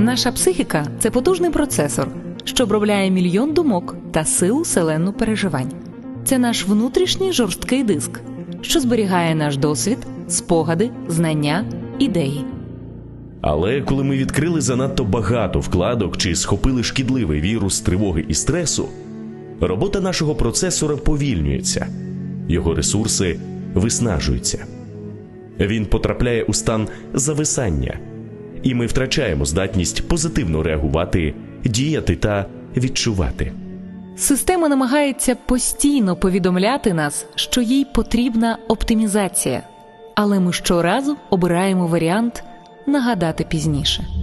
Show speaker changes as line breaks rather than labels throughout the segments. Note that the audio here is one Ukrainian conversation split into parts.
Наша психіка це потужний процесор, що обробляє мільйон думок та силу селену переживань. Це наш внутрішній жорсткий диск, що зберігає наш досвід, спогади, знання, ідеї.
Але коли ми відкрили занадто багато вкладок чи схопили шкідливий вірус тривоги і стресу, робота нашого процесора повільнюється, його ресурси виснажуються. Він потрапляє у стан зависання, і ми втрачаємо здатність позитивно реагувати, діяти та відчувати.
Система намагається постійно повідомляти нас, що їй потрібна оптимізація, але ми щоразу обираємо варіант нагадати пізніше.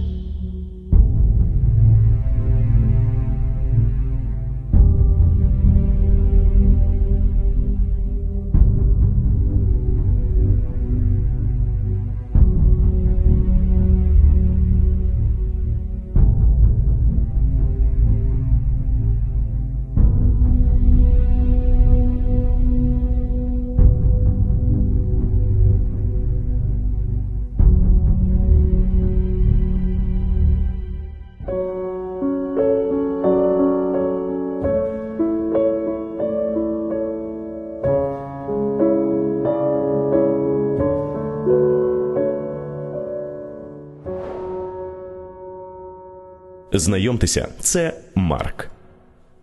Знайомтеся, це Марк.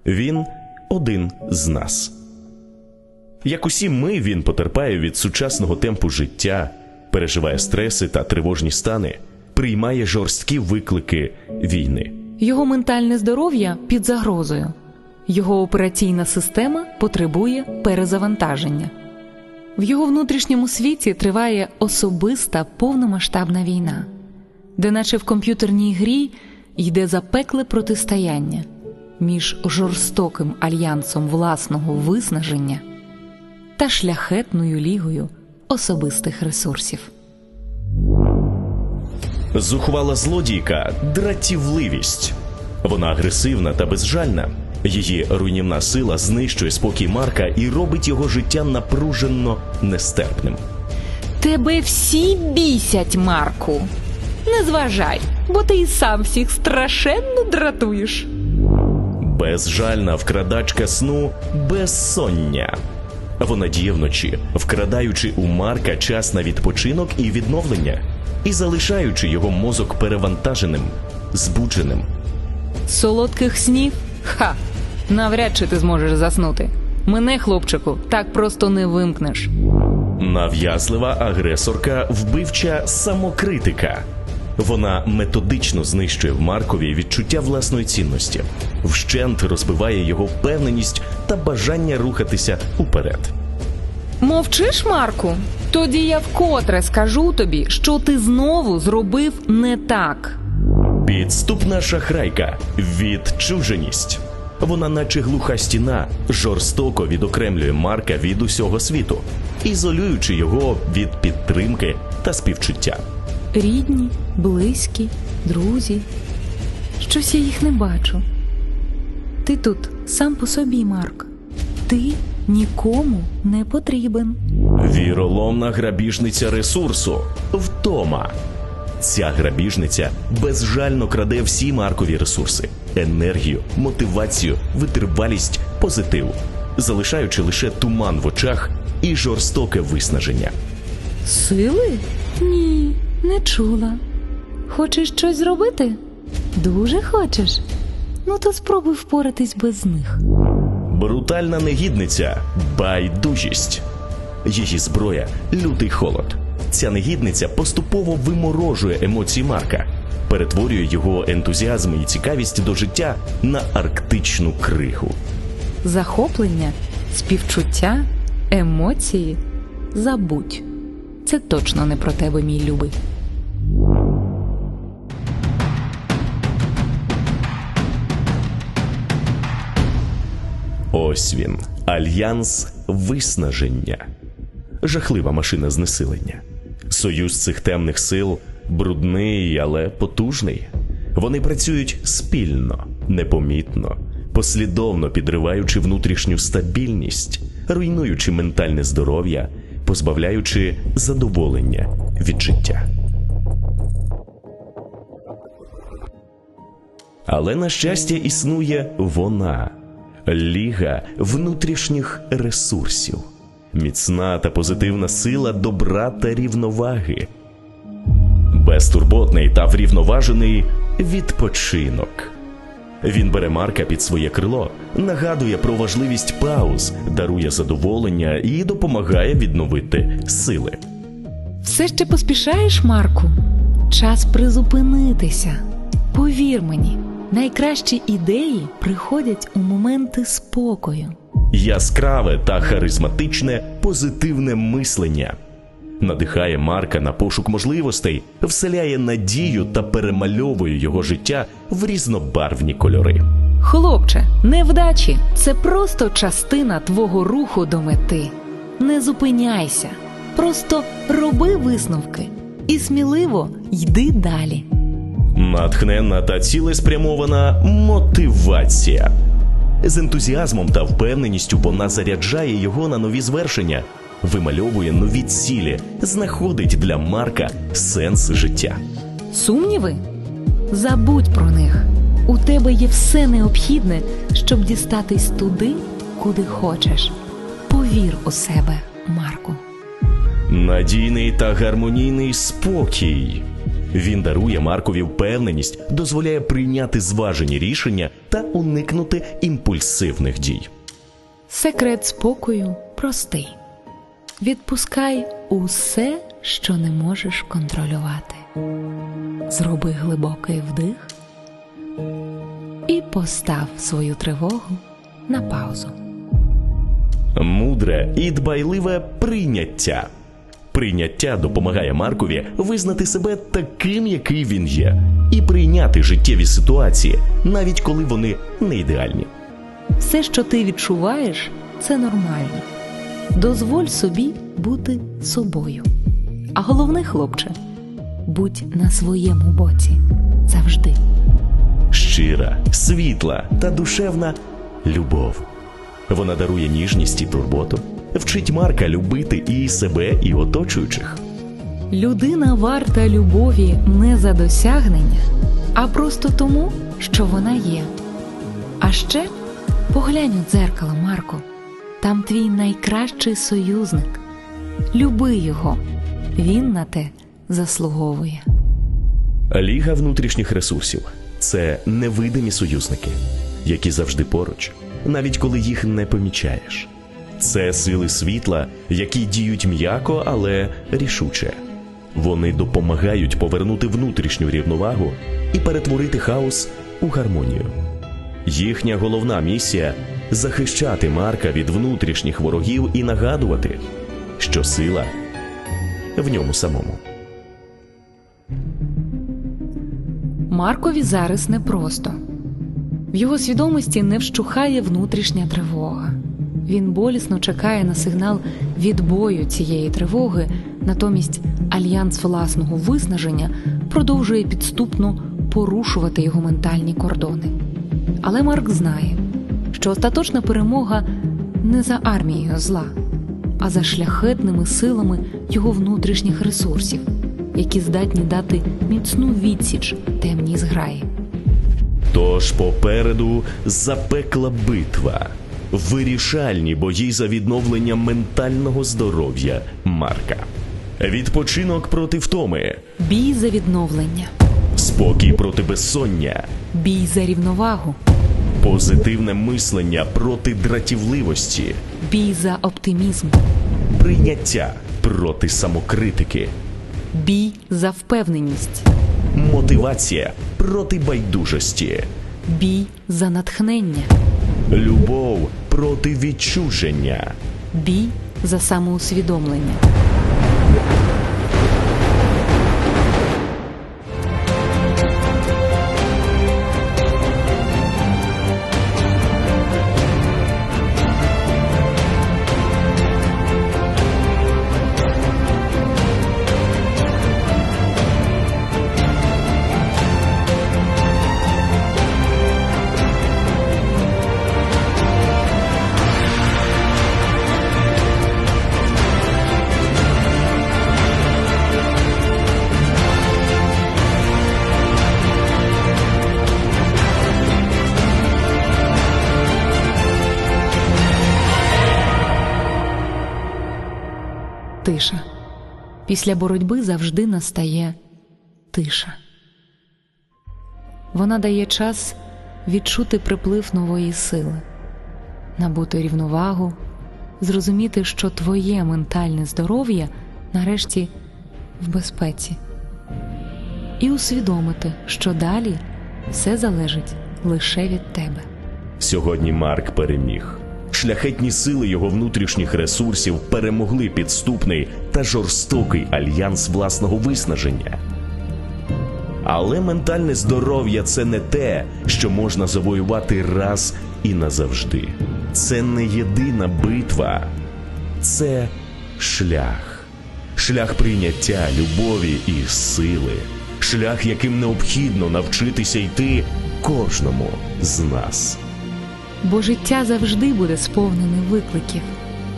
Він один з нас. Як усі ми, він потерпає від сучасного темпу життя, переживає стреси та тривожні стани, приймає жорсткі виклики війни.
Його ментальне здоров'я під загрозою. Його операційна система потребує перезавантаження. В його внутрішньому світі триває особиста повномасштабна війна, де, наче в комп'ютерній грі, йде запекле протистояння між жорстоким альянсом власного виснаження та шляхетною лігою особистих ресурсів.
Зухвала злодійка дратівливість. Вона агресивна та безжальна. Її руйнівна сила знищує спокій Марка і робить його життя напружено нестерпним.
Тебе всі бісять, Марку. Не зважай, бо ти і сам всіх страшенно дратуєш.
Безжальна вкрадачка сну безсоння. Вона діє вночі, вкрадаючи у Марка час на відпочинок і відновлення, і залишаючи його мозок перевантаженим, збудженим.
Солодких снів? Ха! Навряд чи ти зможеш заснути. Мене, хлопчику, так просто не вимкнеш.
Нав'язлива агресорка, вбивча самокритика. Вона методично знищує в Маркові відчуття власної цінності, вщент розбиває його впевненість та бажання рухатися уперед.
Мовчиш, Марку? Тоді я вкотре скажу тобі, що ти знову зробив не так.
Підступна шахрайка, відчуженість. Вона, наче глуха стіна, жорстоко відокремлює Марка від усього світу, ізолюючи його від підтримки та співчуття.
Рідні, близькі, друзі. Щось я їх не бачу. Ти тут сам по собі, Марк. Ти нікому не потрібен.
Віроломна грабіжниця ресурсу втома. Ця грабіжниця безжально краде всі маркові ресурси: енергію, мотивацію, витривалість, позитив, залишаючи лише туман в очах і жорстоке виснаження.
Сили? Ні, не чула. Хочеш щось зробити? Дуже хочеш. Ну то спробуй впоратись без них.
Брутальна негідниця байдужість. Її зброя лютий холод. Ця негідниця поступово виморожує емоції Марка, перетворює його ентузіазм і цікавість до життя на арктичну кригу.
Захоплення, співчуття, емоції. Забудь. Це точно не про тебе, мій любий.
Ось він альянс виснаження, жахлива машина знесилення. Союз цих темних сил брудний, але потужний. Вони працюють спільно, непомітно, послідовно підриваючи внутрішню стабільність, руйнуючи ментальне здоров'я, позбавляючи задоволення від життя. Але на щастя існує вона ліга внутрішніх ресурсів, міцна та позитивна сила добра та рівноваги, безтурботний та врівноважений відпочинок. Він бере Марка під своє крило, нагадує про важливість пауз, дарує задоволення і допомагає відновити сили.
Все ще поспішаєш, Марку? Час призупинитися. Повір мені, найкращі ідеї приходять у моменти спокою.
Яскраве та харизматичне позитивне мислення надихає Марка на пошук можливостей, вселяє надію та перемальовує його життя в різнобарвні кольори.
Хлопче, невдачі це просто частина твого руху до мети. Не зупиняйся, просто роби висновки і сміливо йди далі.
Натхненна та цілеспрямована мотивація. З ентузіазмом та впевненістю вона заряджає його на нові звершення, вимальовує нові цілі, знаходить для Марка сенс життя.
Сумніви? Забудь про них. У тебе є все необхідне, щоб дістатись туди, куди хочеш. Повір у себе, Марку.
Надійний та гармонійний спокій. Він дарує Маркові впевненість, дозволяє прийняти зважені рішення та уникнути імпульсивних дій.
Секрет спокою простий. Відпускай усе, що не можеш контролювати. Зроби глибокий вдих і постав свою тривогу на паузу.
Мудре і дбайливе прийняття. Прийняття допомагає Маркові визнати себе таким, який він є, і прийняти життєві ситуації, навіть коли вони не ідеальні.
Все, що ти відчуваєш, це нормально. Дозволь собі бути собою. А головне, хлопче, будь на своєму боці завжди.
Щира, світла та душевна любов. Вона дарує ніжність і турботу, вчить Марка любити і себе, і оточуючих.
Людина варта любові не за досягнення, а просто тому, що вона є. А ще поглянь у дзеркало, Марко. Там твій найкращий союзник. Люби його, він на те заслуговує.
Ліга внутрішніх ресурсів це невидимі союзники, які завжди поруч, навіть коли їх не помічаєш. Це сили світла, які діють м'яко, але рішуче. Вони допомагають повернути внутрішню рівновагу і перетворити хаос у гармонію. Їхня головна місія захищати Марка від внутрішніх ворогів і нагадувати, що сила в ньому самому.
Маркові зараз непросто. В його свідомості не вщухає внутрішня тривога. Він болісно чекає на сигнал відбою цієї тривоги, натомість альянс власного виснаження продовжує підступно порушувати його ментальні кордони. Але Марк знає, що остаточна перемога не за армією зла, а за шляхетними силами його внутрішніх ресурсів, які здатні дати міцну відсіч темній зграї.
Тож попереду запекла битва, вирішальні бої за відновлення ментального здоров'я Марка, відпочинок проти втоми,
Бій за відновлення,
спокій проти безсоння,
бій за рівновагу,
позитивне мислення проти дратівливості,
бій за оптимізм,
прийняття проти самокритики,
бій за впевненість,
мотивація проти байдужості,
бій за натхнення,
любов проти відчуження.
бій за самоусвідомлення. Тиша. Після боротьби завжди настає тиша. Вона дає час відчути приплив нової сили, набути рівновагу, зрозуміти, що твоє ментальне здоров'я нарешті в безпеці, і усвідомити, що далі все залежить лише від тебе.
Сьогодні Марк переміг. Шляхетні сили його внутрішніх ресурсів перемогли підступний та жорстокий альянс власного виснаження. Але ментальне здоров'я це не те, що можна завоювати раз і назавжди. Це не єдина битва, це шлях. Шлях прийняття, любові і сили. Шлях, яким необхідно навчитися йти кожному з нас.
Бо життя завжди буде сповнене викликів,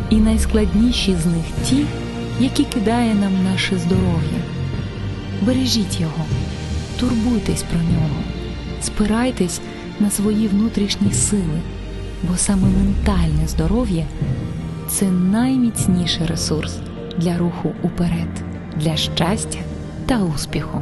і найскладніші з них ті, які кидає нам наше здоров'я. Бережіть його, турбуйтесь про нього, спирайтесь на свої внутрішні сили, бо саме ментальне здоров'я це найміцніший ресурс для руху уперед, для щастя та успіху.